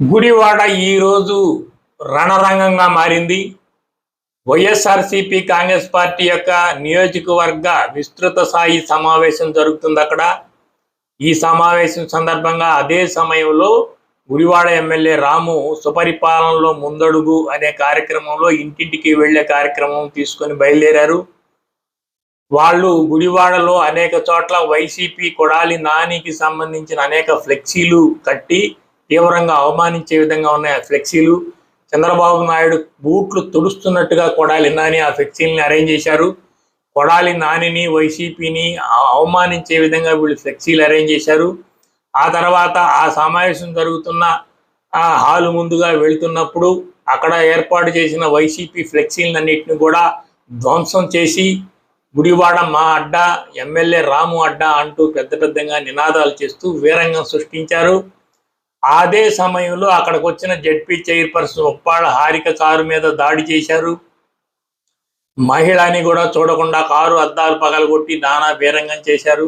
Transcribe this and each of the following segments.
గుడివాడ ఈరోజు రణరంగంగా మారింది. వైఎస్ఆర్సిపి కాంగ్రెస్ పార్టీ యొక్క నియోజకవర్గ విస్తృత స్థాయి సమావేశం జరుగుతుంది అక్కడ. ఈ సమావేశం సందర్భంగా అదే సమయంలో గుడివాడ ఎమ్మెల్యే రాము సుపరిపాలనలో ముందడుగు అనే కార్యక్రమంలో ఇంటింటికి వెళ్ళే కార్యక్రమం తీసుకొని బయలుదేరారు. వాళ్ళు గుడివాడలో అనేక చోట్ల వైసీపీ కొడాలి నానికి సంబంధించిన అనేక ఫ్లెక్సీలు కట్టి తీవ్రంగా అవమానించే విధంగా ఉన్నాయి ఆ ఫ్లెక్సీలు. చంద్రబాబు నాయుడు బూట్లు తుడుస్తున్నట్టుగా కొడాలి నాని ఆ ఫ్లెక్సీలని అరేంజ్ చేశారు. కొడాలి నానిని వైసీపీని అవమానించే విధంగా వీళ్ళు ఫ్లెక్సీలు అరేంజ్ చేశారు. ఆ తర్వాత ఆ సమావేశం జరుగుతున్న ఆ హాలు ముందుగా వెళ్తున్నప్పుడు అక్కడ ఏర్పాటు చేసిన వైసీపీ ఫ్లెక్సీలన్నింటిని కూడా ధ్వంసం చేసి గుడివాడ మా అడ్డా ఎమ్మెల్యే రాము అడ్డా అంటూ పెద్ద పెద్దగా నినాదాలు చేస్తూ వీరంగం సృష్టించారు. అదే సమయంలో అక్కడికి వచ్చిన ZP chairperson Uppala Harika car మీద దాడి చేశారు. మహిళని కూడా చూడకుండా కారు అద్దాలు పగలగొట్టి నానా బీరంగం చేశారు.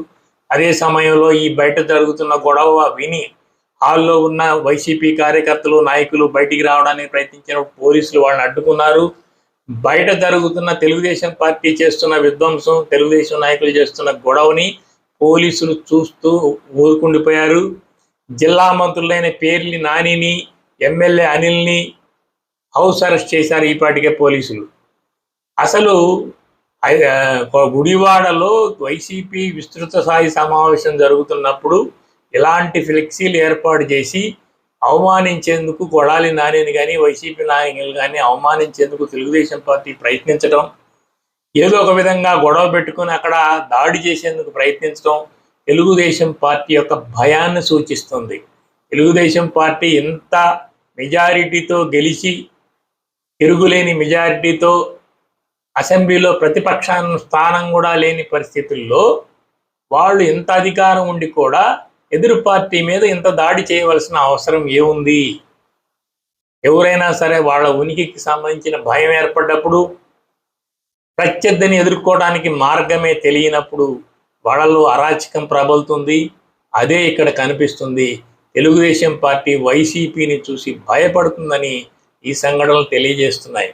అదే సమయంలో ఈ బయట జరుగుతున్న గొడవ విని హాల్లో ఉన్న వైసీపీ కార్యకర్తలు నాయకులు బయటికి రావడానికి ప్రయత్నించిన పోలీసులు వాళ్ళని అడ్డుకున్నారు. బయట జరుగుతున్న తెలుగుదేశం పార్టీ చేస్తున్న విధ్వంసం తెలుగుదేశం నాయకులు చేస్తున్న గొడవని పోలీసులు చూస్తూ ఊరుకుండిపోయారు. జిల్లా మంత్రులైన పేర్లి నానిని ఎమ్మెల్యే అనిల్ని హౌస్ అరెస్ట్ చేశారు ఈపాటికే పోలీసులు. అసలు గుడివాడలో వైసీపీ విస్తృత స్థాయి సమావేశం జరుగుతున్నప్పుడు ఇలాంటి ఫ్లెక్సీలు ఏర్పాటు చేసి అవమానించేందుకు కొడాలి నానిని కానీ వైసీపీ నాయకులు కానీ అవమానించేందుకు తెలుగుదేశం పార్టీ ప్రయత్నించడం ఏదో ఒక విధంగా గొడవ పెట్టుకుని అక్కడ దాడి చేసేందుకు ప్రయత్నించడం తెలుగుదేశం పార్టీ యొక్క భయాన్ని సూచిస్తుంది. తెలుగుదేశం పార్టీ ఇంత మెజారిటీతో గెలిచి తిరుగులేని మెజారిటీతో అసెంబ్లీలో ప్రతిపక్షాన్ని స్థానం కూడా లేని పరిస్థితుల్లో వాళ్ళు ఇంత అధికారం ఉండి కూడా ఎదురు పార్టీ మీద ఇంత దాడి చేయవలసిన అవసరం ఏముంది? ఎవరైనా సరే వాళ్ళ ఉనికికి సంబంధించిన భయం ఏర్పడ్డప్పుడు ప్రత్యర్థిని ఎదుర్కోవడానికి మార్గమే తెలియనప్పుడు వాళ్ళలో అరాచకం ప్రబలుతుంది. అదే ఇక్కడ కనిపిస్తుంది. తెలుగుదేశం పార్టీ వైసీపీని చూసి భయపడుతుందని ఈ సంఘటనలు తెలియజేస్తున్నాయి.